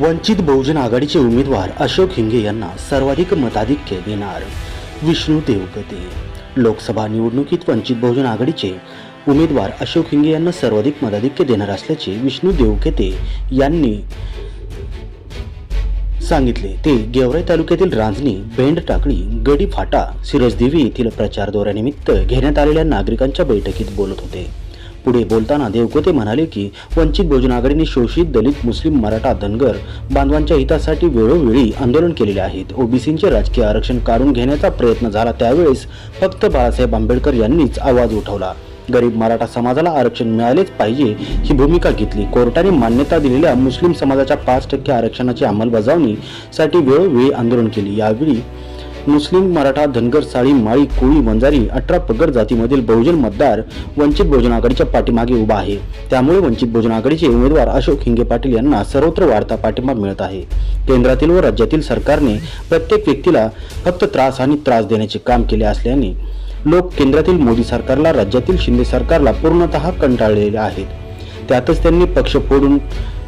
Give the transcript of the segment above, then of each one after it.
वंचित बहुजन आघाडीचे उमेदवार अशोक हिंगे यांना सर्वाधिक मताधिक्य देणार विष्णू देवगते. लोकसभा निवडणुकीत वंचित बहुजन आघाडीचे उमेदवार अशोक हिंगे यांना सर्वाधिक मताधिक्य देणार असल्याचे विष्णू देवगते यांनी सांगितले. ते गेवराई तालुक्यातील रांजणी भेंड टाकळी गडी फाटा सिरजदेवी येथील प्रचार दौऱ्यानिमित्त घेण्यात आलेल्या नागरिकांच्या बैठकीत बोलत होते. पुढे बोलताना देवकोते म्हणाले की वंचित बहुजन आघाडीने शोषित दलित मुस्लिम मराठा धनगर बांधवांच्या हितासाठी वेळोवेळी आंदोलन केलेले आहेत. ओबीसींचे राजकीय आरक्षण काढून घेण्याचा प्रयत्न झाला त्यावेळेस फक्त बाळासाहेब आंबेडकर यांनीच आवाज उठवला. गरीब मराठा समाजाला आरक्षण मिळालेच पाहिजे ही भूमिका घेतली. कोर्टाने मान्यता दिलेल्या मुस्लिम समाजाच्या पाच टक्के आरक्षणाची अंमलबजावणीसाठी वेळोवेळी आंदोलन केले. यावेळी मुस्लिम मराठा धनगर साळी माळी कोळी वंजारी अठरा पगड जातीमधील बहुजन मतदार वंचित बहुजन आघाडीच्या पाठीमागे उभा आहे. त्यामुळे वंचित बहुजन आघाडीचे उमेदवार अशोक हिंगे पाटील यांना सर्वत्र वाढता पाठिंबा मिळत आहे. केंद्रातील व राज्यातील सरकारने प्रत्येक व्यक्तीला फक्त त्रास आणि त्रास देण्याचे काम केले असल्याने लोक केंद्रातील मोदी सरकारला राज्यातील शिंदे सरकारला पूर्णतः कंटाळलेले आहेत. त्यातच त्यांनी पक्ष फोडून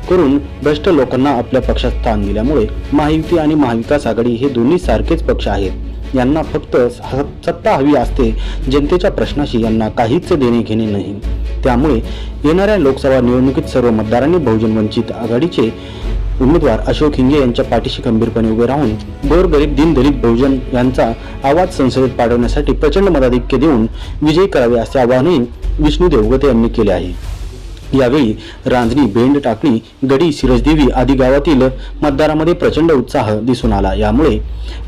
करून भ्रष्ट लोकांना आपल्या पक्षात स्थान दिल्यामुळे महायुती आणि महाविकास आघाडी हे दोन्ही सारखेच पक्ष आहेत. यांना फक्त सत्ता हवी असते जनतेच्या प्रश्नाशी यांना काहीच देणे घेणे नाही. त्यामुळे येणाऱ्या लोकसभा निवडणुकीत सर्व मतदारांनी बहुजन वंचित आघाडीचे उमेदवार अशोक हिंगे यांच्या पाठीशी खंबीरपणे उभे राहून गोरगरीब दीनदलित बहुजन यांचा आवाज संसदेत पाठवण्यासाठी प्रचंड मताधिक्य देऊन विजयी करावे असे आवाहनही विष्णू देवगते यांनी केले आहे. यावेळी रांजणी बेंड टाकणी गडी सिरजदेवी आदी गावातील मतदारामध्ये प्रचंड उत्साह दिसून आला. यामुळे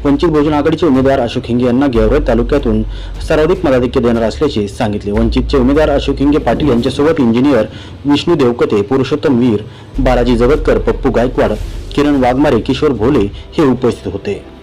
वंचित बहुजन आघाडीचे उमेदवार अशोक हिंगे यांना गेवरे तालुक्यातून सर्वाधिक मताधिक्य देणार असल्याचे सांगितले. वंचितचे उमेदवार अशोक हिंगे पाटील यांच्यासोबत इंजिनियर विष्णू देवकते पुरुषोत्तम वीर बालाजी जगतकर पप्पू गायकवाड किरण वाघमारे किशोर भोले हे उपस्थित होते.